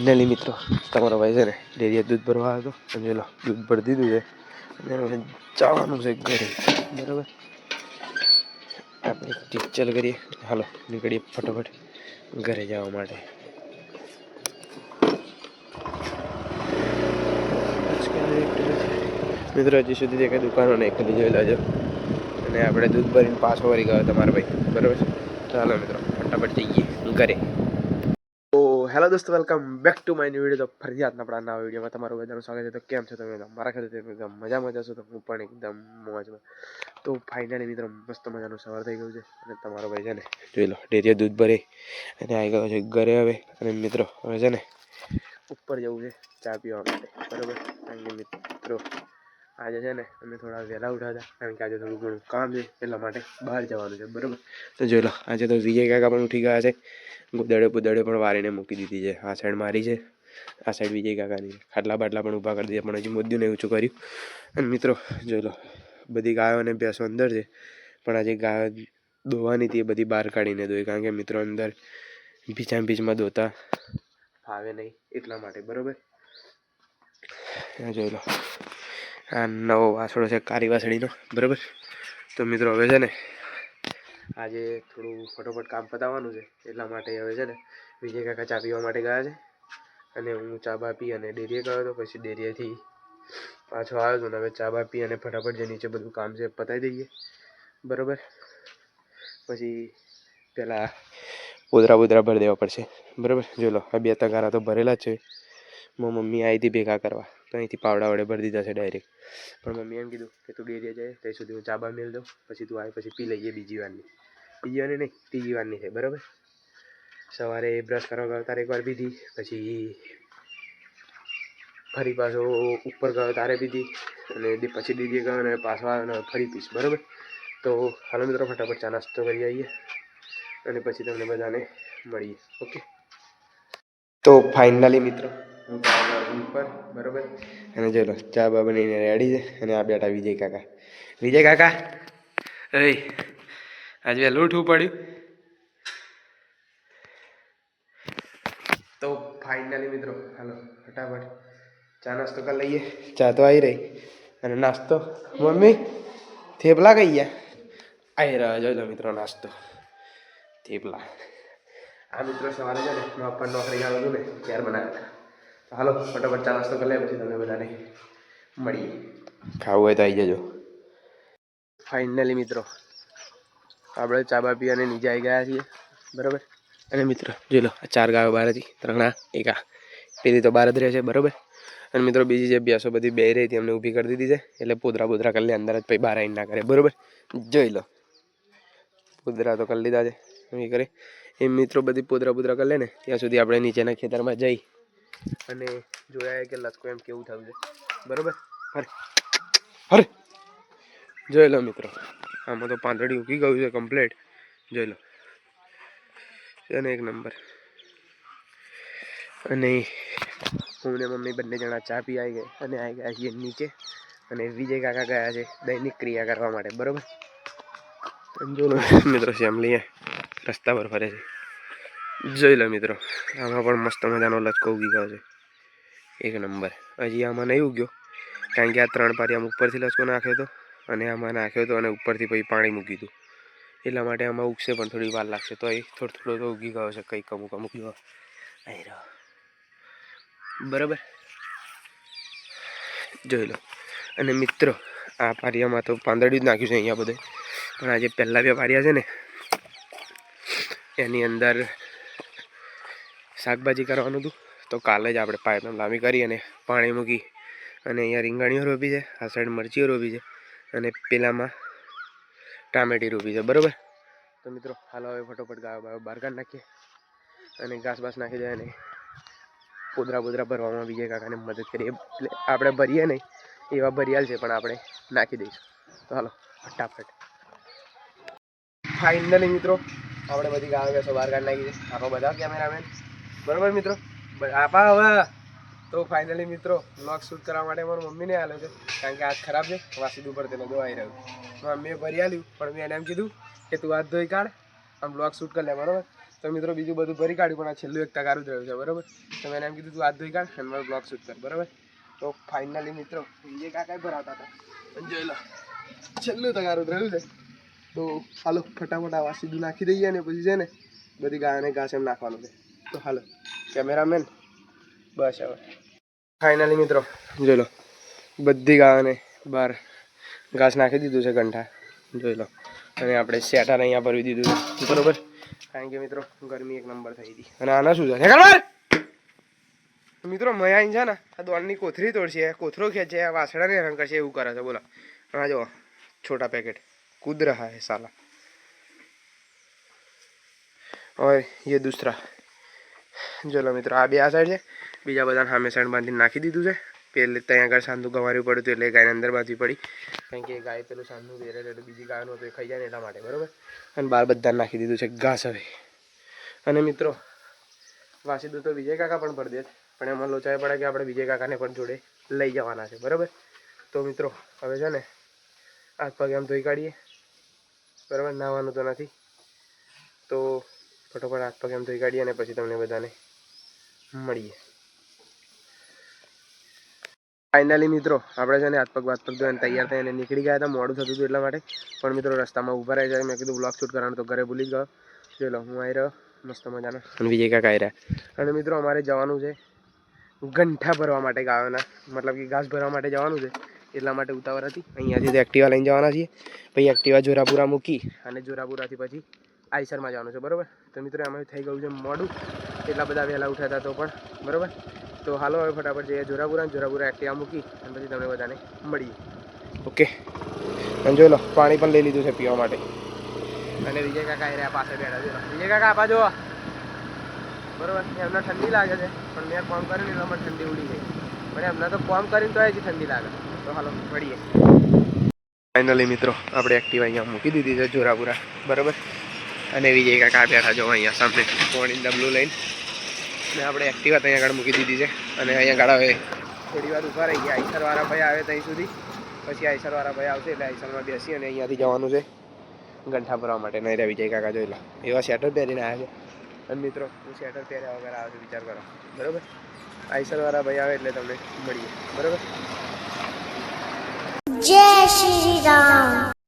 Finally મિત્રો, તમારો ભાઈ છે ને, ડેરીએ દૂધ ભરવા હતો. અને લો દૂધ ભરી દીધું છે અને હવે જવાનું છે ઘરે. બરાબર? આપણે ટીચલ કરીએ. હાલો, નીકળીએ ફટાફટ ઘરે જવા માટે. મિત્રો, હજી સુધી જે કંઈ દુકાનો નહીં ખુલી જોયેલા લેજો અને આપણે દૂધ ભરીને પાછો વળી ગયો તમારા ભાઈ. બરાબર ચાલો મિત્રો, ફટાફટ જઈએ ઘરે. હેલો દોસ્તો, welcome back to my new video. તો ફરીથી આપણા નવા વિડીયોમાં તમારું બધાનું સ્વાગત છે. તો કેમ છો તમે? મારા ખાતે એકદમ મજા છો તો હું પણ એકદમ મોજમાં. તો ફાઇનલી મિત્રો, મસ્ત મજાનું સવાર થઈ ગયું છે. અને તમારો ભાઈ છે ને, જોઈ લો, ડેરીએ દૂધ ભરે અને આવી ગયો છે ઘરે હવે. અને મિત્રો, હવે છે ને, ઉપર જવું છે ચા પીવા માટે. બરાબર? કારણ કે મિત્રો. આજે છે ને, અમે થોડા વહેલા ઉઠ્યા હતા, કારણ કે આજે થોડું ઘણું કામ છે, એટલા માટે બહાર જવાનું છે, બરાબર? તો જોઈ લો, આજે તો વિજય કાકા પણ ઉઠી ગયા છે. ગુદડે પુદડે પણ વારીને મૂકી દીધી છે. આ સાઈડ મારી છે, આ સાઈડ વિજય કાકાની. ખાટલા બાટલા પણ ઊભા કરી દીધા, પણ હજી મુદ્દું નહીં ઊંચું કર્યું? અને મિત્રો, જોઈ લો, બધી ગાયો અને ભેંસો અંદર છે, પણ આજે ગાયો દોવાની હતી એ બધી બહાર કાઢીને દોઈ, કારણ કે મિત્રો અંદર ભીચા ભીચમાં દોતા ફાવે નહીં એટલા માટે, બરાબર? જોઈ લો. આ નવો વાસળો છે કારી વાસળીનો બરાબર? તો મિત્રો હવે છે ને આજે થોડું ફટોફટ કામ પતાવવાનું છે, એટલા માટે હવે છે ને વિજય કાકા ચા પીવા માટે ગયા છે. અને હું ચા બા પી અને ડેરીએ ગયો હતો, પછી ડેરીએથી પાછો આવ્યો હતો ને હવે ચા બા પી અને ફટાફટ જે નીચે બધું કામ છે પતાવી દઈએ, બરાબર? પછી પેલા પોદરા બોદરા ભરી દેવા પડશે, બરાબર? જો લો, આ બે તગારા તો ભરેલા જ છે. મારી મમ્મી આવી હતી ભેગા કરવા. તો અહીંથી પાવડા વડે ભરી દીધા છે ડાયરેક્ટ પણ મમ્મી એમ કીધું કે તું ડેરીએ જાય, ત્યાં સુધી હું ચાબા મેળ દઉં, પછી તું આવે પછી પી લઈએ બીજી વારની. બીજી વારની નહીં, ત્રીજી વારની છે, બરાબર? સવારે બ્રશ કરવા ગયો, તારે એકવાર પીધી, પછી ફરી પાછો ઉપર ગયો, તારે પીધી, અને પછી દીદી ગયો, અને પાછો અને ફરી પીશ, બરાબર? તો હાલો મિત્રો, ફટાફટ ચા નાસ્તો કરી આવીએ, અને પછી તમને બધાને મળીએ, ઓકે? તો ફાઇનલી મિત્રો હું ઉપર બરાબર. અને ચલો ચા બા બનીને રેડી છે. અને આ બેઠા વિજય કાકા. વિજય કાકા. અરે આજે વહેલું ઉઠવું પડ્યું. તો ફાઇનલી મિત્રો હાલો ફટાફટ. ચા નાસ્તો કરી લઈએ. ચા તો આવી રહી. અને નાસ્તો મમ્મી થેપલા કઈ ગયા? આવી રહ્યા જોઈ લો મિત્રો નાસ્તો. થેપલા. આ મિત્રો સવારે છે ને પપ્પા નોકરી જવાનું હતું ને ત્યારે બનાવ્યા હતા. હાલો ફટાફટ ચા નાસ્તો કરી લે પછી તમને બધાને મળીએ. ખાવું હોય તો આવી જજો. ફાઇનલી મિત્રો આપણે ચા બા પી અને નીચે આવી ગયા છીએ બરાબર? અને મિત્રો જોઈ લો આ ચાર ગાયો બહાર હતી ત્રણ આ એક આ. પેલી તો બહાર જ રહે છે બરાબર? અને મિત્રો બીજી જે ભેંસો બધી બે રહી હતી અમને ઊભી કરી દીધી છે એટલે પોદરા પોદરા કરી લે અંદર જ પછી બહાર આવીને ના કરે બરાબર? જોઈ લો. પોદરા તો કરી લીધા છે એ કરે. એ મિત્રો બધી પોદરા પોદરા કરી લે ને ત્યાં સુધી આપણે નીચેના ખેતરમાં જઈ અને જોયા કે લચકો એમ કેવું થયું છે. બરોબર? હરે. હરે. જોઈ લો મિત્રો. આમાં તો પાંદડી ઉગી ગયું છે કમ્પ્લેટ જોઈ લો. અને એક નંબર અને હું ને મમ્મી બંને જણા ચા પી આવી ગયા અને આવી ગયા છીએ નીચે. અને વિજય કાકા ગયા છે દૈનિક ક્રિયા કરવા માટે. બરાબર? જો મિત્રો લઈએ રસ્તા પર ફરે છે. જોઈ લો મિત્રો, આમાં પણ મસ્ત મજાનો લચકો ઉગી ગયો છે. એક નંબર. હજી આમાં નહીં ઉગ્યો, કારણ કે આ ત્રણ પારી આમ ઉપરથી લચકો નાખ્યો હતો અને આમાં નાખ્યો હતો અને ઉપરથી પછી પાણી મૂક્યું દીધું. એટલા માટે આમાં ઉગશે પણ થોડી વાર લાગશે, તો એ થોડો થોડો તો ઉગી ગયો છે કંઈક અમુક અમુક બરાબર? જોઈ લો. અને મિત્રો, આ પારિયામાં તો પાંદડિયું જ નાખ્યું છે અહીંયા બધે. પણ આજે પહેલાં બે પારિયા છે ને, એની અંદર શાકભાજી કરવાનું હતું. તો કાલે જ આપણે પાઇપ લાંબી કરી અને પાણી મૂકી અને અહીંયા રીંગણીઓ રોપી છે, આ સાઈડ મરચીઓ રોપી છે અને પેલામાં ટામેટી રોપી છે. બરાબર? તો મિત્રો, હાલો હવે ફટોફટ ગાયો બહાર કાઢી નાખીએ અને ઘાસ બાસ નાખી જાય અને પોદરા પોદરા ભરવામાં વિજય કાકાને મદદ કરીએ. એટલે આપણે ભરીએ નહીં, એવા ભરિયાલ છે પણ આપણે નાખી દઈશું. તો હાલો, ફટાફટ. ફાઇનલી મિત્રો, આપણે બધી ગાયો બેસો બહાર નાખી છે. આપો બધા કેમેરામેન બરાબર મિત્રો? આપા હવે. તો ફાઇનલી મિત્રો બ્લોગ શૂટ કરવા માટે મારી મમ્મીને આવ્યો છે. કારણ કે હાથ ખરાબ છે. વાસી ઉપર તેનો દોવાઈ રહ્યું મમ્મીએ ભરી આલ્યું, પણ મેં એને એમ કીધું કે તું હાથ ધોઈ કાઢ, આમ બ્લોગ શૂટ કરી લે, બરાબર? તો મિત્રો બીજું બધું ભરી કાઢ્યું, પણ આ છેલ્લું એક ટકારું જ રહ્યું છે, બરાબર? તો મેં એમ કીધું, તું હાથ ધોઈ કાઢ અને મારો બ્લોગ શૂટ કર, બરાબર? તો ફાઇનલી મિત્રો, વિજય કાકા ભરાવતા હતા. જોઈ લો, છેલ્લું તગારું જ રહ્યું છે. તો હાલો, ફટાફટ આવા સીધું નાખી દઈએ અને પછી છે ને બધી ગાયને ઘાસ એમ નાખવાનું છે. તો હાલો કેમેરામેન બસ હવે ફાઇનલી મિત્રો જોઈ લો બધી ગાયોને બહાર ઘાસ નાખી દીધું છે ગંઠા જોઈ લો અને આપણે સેટર અહીંયા ભરી દીધું છે બરોબર કારણ કે મિત્રો ગરમી એક નંબર થઈ હતી અને આના શું છે હેકર મિત્રો મયાઈ છે ને આ દોડની કોથરી તોડશે કોથરો ખેંચે આ વાસણાને હેરાન કરશે એવું કરે છે બોલો હા જો છોટા પેકેટ કૂદ રહા હે સાલા और ये दूसरा ચલો મિત્રો, આ બે આ સાઈડ છે. બીજા બધાને સામે સાઈડ બાંધીને નાખી દીધું છે. પેલે ત્યાં આગળ સાંધું ગવારવું પડ્યું હતું એટલે ગાયને અંદર બાંધવી પડી. કારણ કે ગાય પેલું સાંધું વેરે એટલે બીજી ગાયનું હતું એ ખાઈ જાય ને એટલા માટે, બરાબર? અને બહાર બધા નાખી દીધું છે ઘાસ હવે. અને મિત્રો, વાસીદું તો વિજય કાકા પણ ભરી દે પણ એમાં લોચાય પડે કે આપણે વિજય કાકાને પણ જોડે લઈ જવાના છે, બરાબર? તો મિત્રો, હવે છે ને હાથ પગ એમ ધોઈ કાઢીએ. બરાબર? નાહવાનું તો નથી. તો ફટોફટ હાથ પગ એમ ધોઈ કાઢીએ અને પછી તમને બધાને મળીએ. ફાઇનલી મિત્રો આપણે છે ને હાથ પગ વાત પગ ધોઈને તૈયાર થઈને નીકળી ગયા હતા. મોડું થતું હતું એટલા માટે. પણ મિત્રો રસ્તામાં ઊભા રહી જાય મેં કીધું બ્લોગ શૂટ કરવાનું તો ઘરે ભૂલી ગયો. ચલો હું આવી રહ્યો. મસ્ત મજાનો. અને વિજય કાકા આવી રહ્યા. અને મિત્રો અમારે જવાનું છે ગંઠા ભરવા માટે ગાયોના. મતલબ કે ઘાસ ભરવા માટે જવાનું છે. એટલા માટે ઉતાવળ હતી. અહીંયાથી એક્ટિવા લઈને જવાના છીએ. પછી એક્ટિવા જોરાપુરા મૂકી અને જોરાપુરાથી પછી આઈસરમાં જવાનું છે, બરોબર? તો મિત્રો એમાં થઈ ગયું છે, મોડું. એટલા બધા વહેલા ઉઠ્યા હતા તો પણ, બરોબર? તો હાલો હવે ફટાફટ જઈએ જોરાપુરા જોરાપુરા એક્ટિવા મૂકી અને પછી તમને બધાને મળીએ. ઓકે અને જોઈ લો, પાણી પણ લઈ લીધું છે પીવા માટે. અને વિજય કાકા એ રહ્યા પાસે બેઠા છે વિજય કાકા, આપા જો બરોબર? એમને ઠંડી લાગે છે, પણ મેં કોમ કર્યું એટલે ઠંડી ઉડી ગઈ. પણ એમને તો કોમ કરીને તો હજી ઠંડી લાગે. તો હાલો, મળીએ. ફાઇનલી મિત્રો, આપણે એક્ટિવા અહીંયા મૂકી દીધી છે જોરાપુરા. બરોબર? અને વિજય કાકા બેઠા જો અહીંયા સામે પોણી ડબલું લઈને ને આપણે એક્ટિવા ત્યાં આગળ મૂકી દીધી છે. અને અહીંયા આગળ હવે થોડી વાર ઊભા રહી ગયા. આઈસરવાળા ભાઈ આવે ત્યાં સુધી. પછી આઈસરવાળા ભાઈ આવશે એટલે આઈસરમાં બેસી અને અહીંયાથી જવાનું છે ગંઠા ભરવા માટે. નહીં વિજય કાકા જોઈ લો. એવા સ્વેટર પહેરીને આવ્યા છે. અને મિત્રો, હું સ્વેટર પહેર્યા વગર આવે છે, વિચાર કરો. બરોબર? આઈસરવાળા ભાઈ આવે એટલે તમને મળીએ. બરોબર? જય શ્રી રામ.